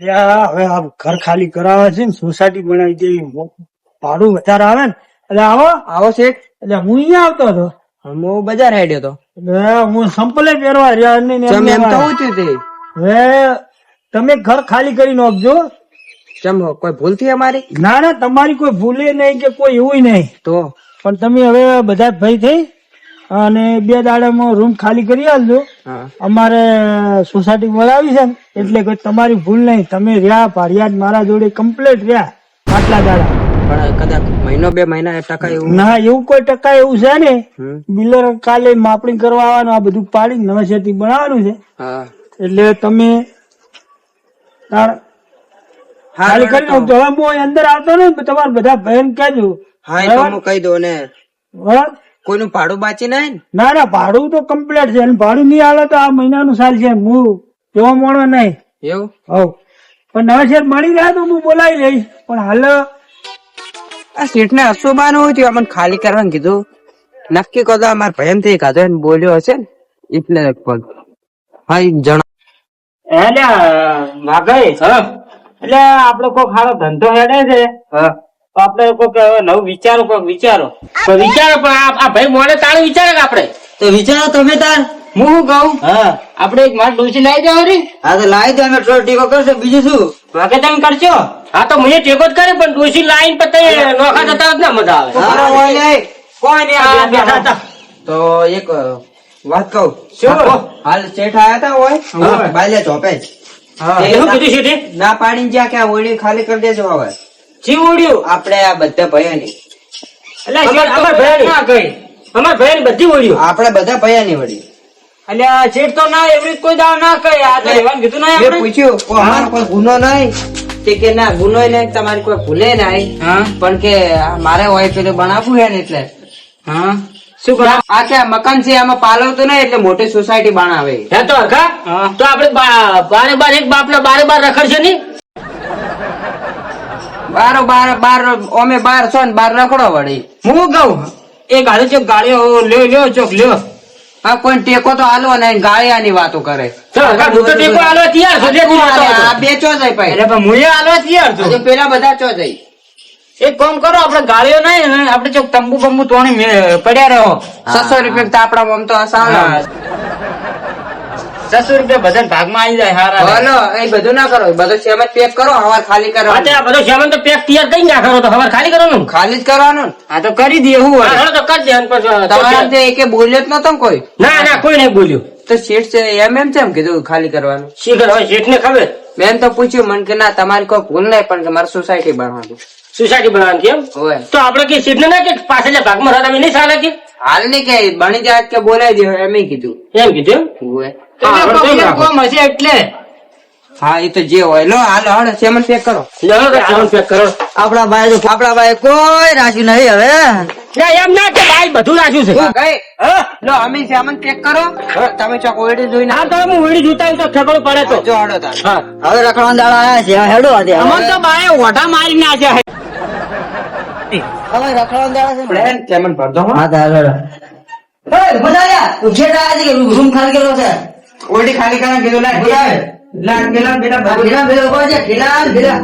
હવે આ ઘર ખાલી કરાવે છે ને સોસાયટી બનાવી દેવી. ભાડું વધારે આવે ને એટલે આવો આવો છે. એટલે હું અહીંયા આવતો હતો. હું બજાર હેડ્યો હતો હું સંપલે પહેરવા રહ્યા ને ને ચમ એમને એમ તો. હું તે. હવે તમે ઘર ખાલી કરી નાખજો ચમ કોઈ ભૂલ થઈ અમારી? ના ના તમારી કોઈ ભૂલે નહીં કે કોઈ એવું નહીં. તો? પણ તમે હવે બધા ભાઈ થઈ? અને બે દાડામાં રૂમ ખાલી કરી આલજો. અમારે સોસાયટી બોલાવી છે એટલે કોઈ તમારી ભૂલ નહીં. તમે રહ્યા ભાડિયાત મારા જોડે કમ્પ્લીટ રહ્યા આટલા દાડા. પણ કદાચ મહિનો બે મહિના ટકા એવું ના એવું કોઈ ટકા એવું છે ને. બિલર કાલે માપણી કરવા આવવાનું આ બધું પાડી નવેસરથી બનાવવાનું છે. એટલે તમે ખાલી કરી નાખજો. હવે હું અંદર આવતો ને તમારે બધા બહેન કહેજો. હા હું કહી દઉં ને. બરાબર? કોઈનું ભાડું બાકી નહીં ને? ના ના ભાડું તો કમ્પ્લીટ છે. ભાડું નહીં આવે તો આ મહિનાનું સાલ છે. હું જોવા મળો નહીં. એવું? હવ પણ નવેસર મળી રહ્યા તો હું બોલાવી લઈશ. પણ હાલ આ શેઠ ને અશુબાનું થયું અમને ખાલી કરવાનું કીધું. નક્કી કરતો અમારા ભાઈ થી કાતો એને બોલ્યો હશે ને. એટલે લગભગ હા એ જણા એટલે માગઈ એટલે આપડે કોઈ ખારો ધંધો હેડે છે. હા. આપડે કોઈક નવું વિચારો કોઈક વિચારો. તો વિચારો પણ આ ભાઈ મોડે તારું વિચારે કે આપણે? તો વિચારો તમે તાર. હું શું કહું? હા. આપણે એક માર ડોસી લાવી દો રી હા તો લાવી દો અમે થોડો ટેકો કરશો બીજું શું? વાકે તમે કરશો? હા તો મને ટેકો જ કરે પણ ડોસી લાઈન પર નોખા જતા જ ના મજા આવે. કોઈ નહીં. તો એક વાત કહું. શું? હાલ શેઠ આયા તા હોય. બાલે ચોપે હા, તે કીધું શેઠે? ના પાડીને જ્યાં ક્યાં ઓળી ખાલી કરી દેજો હવે. જી ઉડ્યું. આપણે આ બધા એટલે શેઠ અમાર. અમાર ભાઈની બધી ઉડ્યું. આપણે બધા ભાઈઓની વળી. એટલે આ તો ના એવી કોઈ દાવ ના કહે આ તો રહેવાનું કીધું ના આપણે. પૂછ્યું કોઈ ગુનો નહીં? તે કે ના ગુનો નહીં તમારી કોઈ ભૂલે નહીં. પણ કે મારે હોય પેલું બનાવવું હે ને એટલે. હા. શું કરા? આ કે મકાન છે આમાં પાલવતું નહીં એટલે મોટી સોસાયટી બનાવે. હે તો હરખા તો આપણે બારે બાર એક બાપના બારે બાર રખડશે નહીં? બારો બાર બાર અમે બાર છો ને બાર રખડો વળી. હું કહું એ ગાડી ચોક ગાડીઓ લ્યો લ્યો ચોક લ્યો. હા કોઈ ટેકો તો હાલવો નહીં ગાળિયાની વાતો કરે. ટેકો તૈયાર છું બે ચો જાય ભાઈ. હું એ તૈયાર છું. પેલા બધા ચો જાય. એક કામ કરો આપડે ગાળીઓ નહીં આપડે આપણે ચોક તંબુ બંબુ તોણી પડ્યા રહો. છસો રૂપિયા તો આપડા આમ તો આસાન છસો રૂપિયા બધા ભાગમાં આવી જાય હારા બોલો એ બધું ના કરો. બધું સેમન પેક કરો હવાર ખાલી કરો આ બધો સેમન તો પેક તૈયાર કરી કરો તો હવાર ખાલી કરવાનું. ખાલી જ કરવાનું. આ તો કરી દે હું તો કરી દે અને તમારા એકે બોલ્યો જ નતો કોઈ? ના ના કોઈ નહીં બોલ્યું. તો શેઠ છે એમ એમ કેમ કીધું ખાલી કરવાનું. શીખર શેઠ ને ખબર? મેં તો પૂછ્યું મને કે ના તમારી કોઈ ભૂલ નહીં પણ કે મારે સોસાયટી બનાવવાનું સોસાયટી બનાવવાની તો આપણે કે સીટ ને કે પાછળના ભાગમાં રહો તમે નહીં સારા કે? હાલ ને કે બની જાય કે બોલાવી દે એમ કીધું. એમ કીધું. કોમ હશે એટલે. હા એ તો જે હોય. લો હાલ હાલ સેમન પેક કરો. તો પેક કરો. આપડા ભાઈ તો આપડા ભાઈ કોઈ રાખ્યું નહીં હવે. એમ ના કે ભાઈ બધું રાખ્યું છે. લો અમે સેમન પેક કરો. તમે ચોક ઓઈડી જોઈને હા તો હું વીડી જોતા હોય તો ખબર પડે તો. જો હડો હવે રખડવાના દાડા આવ્યા છે હેડો અમન તો ભાઈ ઓઢા મારી નાખ્યા હવે રખડવાના દાડા છે પ્લેન સેમન ભર હા. તાર એ મજા આયા? તું કે રૂમ ખાલી કર્યો છે? ખાલી કરવા કીધું બેટા ખીલા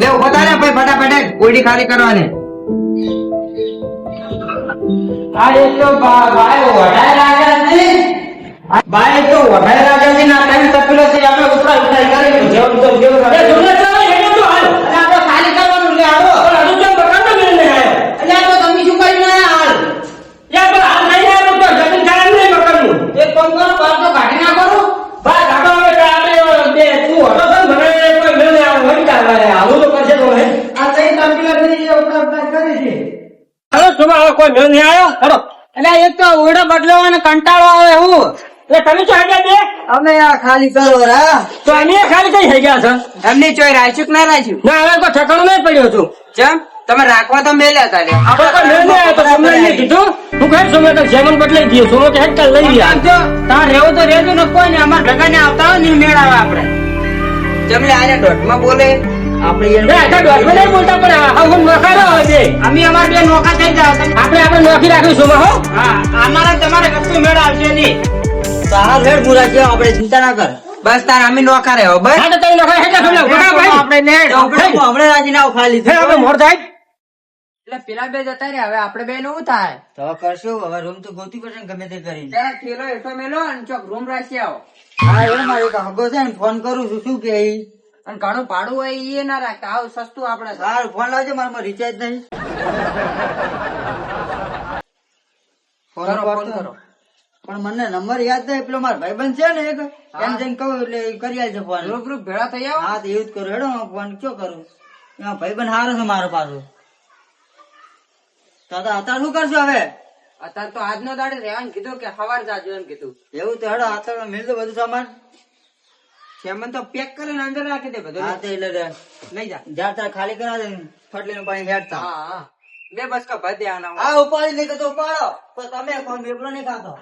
લે ઊભા તારે ભાઈ ફટાફટ ઓઈડી ખાલી કરવાની. આ એક તો ભાઈ વઢાઈ લાગ્યા છે. ભાઈ તો વઢાઈ લાગ્યા છે ને આ ટાઈમ તપેલો છે આપણે ઉપરા ઉપરા કરી જેવું તો જેવું એ જોને તો હેડો તો હાલ એટલે આપણે ખાલી કરવાનું લે આવો પણ હજુ તો બકાતો મેળને આયો એટલે આ તો તમે શું કરી ના હાલ યા પણ હાલ નહીં આવ્યો તો જમીન ખાવાનું નહીં મકાનનું એક કામ કરો બાર તો કાઢી ના કરો બા કાકા હવે કે આપણે બે તું હતો તો ને મને કોઈ મેળને આવો વળી કાઢવા આવું તો કરશે તો હે આ તઈ તપેલા કરી જે ઉપરા ઉપરા કરે છે હાલો તમારે હવે કોઈ મેળ નહીં આવ્યો? હાલો એટલે એક તો ઓરડો બદલાવાનો કંટાળો આવે એવું. એટલે તમે શું હગ્યા બે? અમે આ ખાલી કરો રા. તો અમે ખાલી કઈ થઈ ગયા છે? એમની ચોય રાખ્યું ના રાખ્યું ના હવે કોઈ ઠેકાણું નહીં પડ્યો છું જેમ તમે રાખવા તો મેલ્યા હતા રે આપણે કોઈ મેળ નહીં આવ્યો તો તમને નહીં કીધું? હું કહે સમય તો જેમન બદલાઈ ગયો છું. કે હેડ લઈ ગયા તાર રહેવું તો રહેજો ને કોઈ ને અમાર ભેગા ને આવતા હોય ને મેળ આવે આપણે. જમલે આને દોઢમાં બોલે. આપણે ના, આ દોઢમાં નહીં બોલતા પણ હું નોખારો હોય અમે અમાર બે નોકા થઈ જાવ આપણે આપણે નોખી રાખ્યું હો. હા અમારા તમારે કશું મેળ આવશે નહીં. તો આ પૂરા છે આપણે ચિંતા ના કર. બસ તાર અમે નોખા રહ્યો બસ. હા તો તઈ નખાય હેઠા સમજાવ બટા ભાઈ. આપણે નેડ આપણે હમણાં રાજીનામું ખાલી હે હવે મોર થાય એટલે પેલા બે જતા રહ્યા હવે આપણે બે નું થાય. તો કરશું હવે રૂમ તો ગોતી પડશે ગમે તે કરી જરા ઠેલો હેઠો મેલો અને ચોક રૂમ રાખી આવો. હા એ મારે હગો છે ને ફોન કરું છું શું કે? અને ઘણું ભાડું હોય એ ના રાખતા. આવું સસ્તું આપણે સારું ફોન લાવજો મારામાં રિચાર્જ નહીં. ફોન કરો પણ મને નંબર યાદ નહીં પેલો મારો ભાઈબંધ છે ને એક એમ જઈને કહું એટલે કરી આવજો ફોન રૂબરૂ ભેળા થઈ આવો. હા તો એવું જ કરું. હેડો હું ફોન કયો કરું? એમાં ભાઈબંધ હારો છે મારો પાછો. તો અત્યારે શું કરશું હવે? અત્યારે તો આજનો દાડે રહેવાનું કીધું કે સવાર જાજો એમ કીધું. એવું તો હેડો અત્યારે મેળ બધું સામાન. સેમન તો પેક કરીને અંદર રાખી દે બધું. હા તો એટલે. લઈ જા. જ્યાં ત્યાં ખાલી કરા દે ફટલીનું પાણી હેડતા હા બે બસકા ભર ભાઈ આના હા ઉપાડી નહીં તો ઉપાડો. પણ તમે કોણ બેપરો નહીં ખાતો.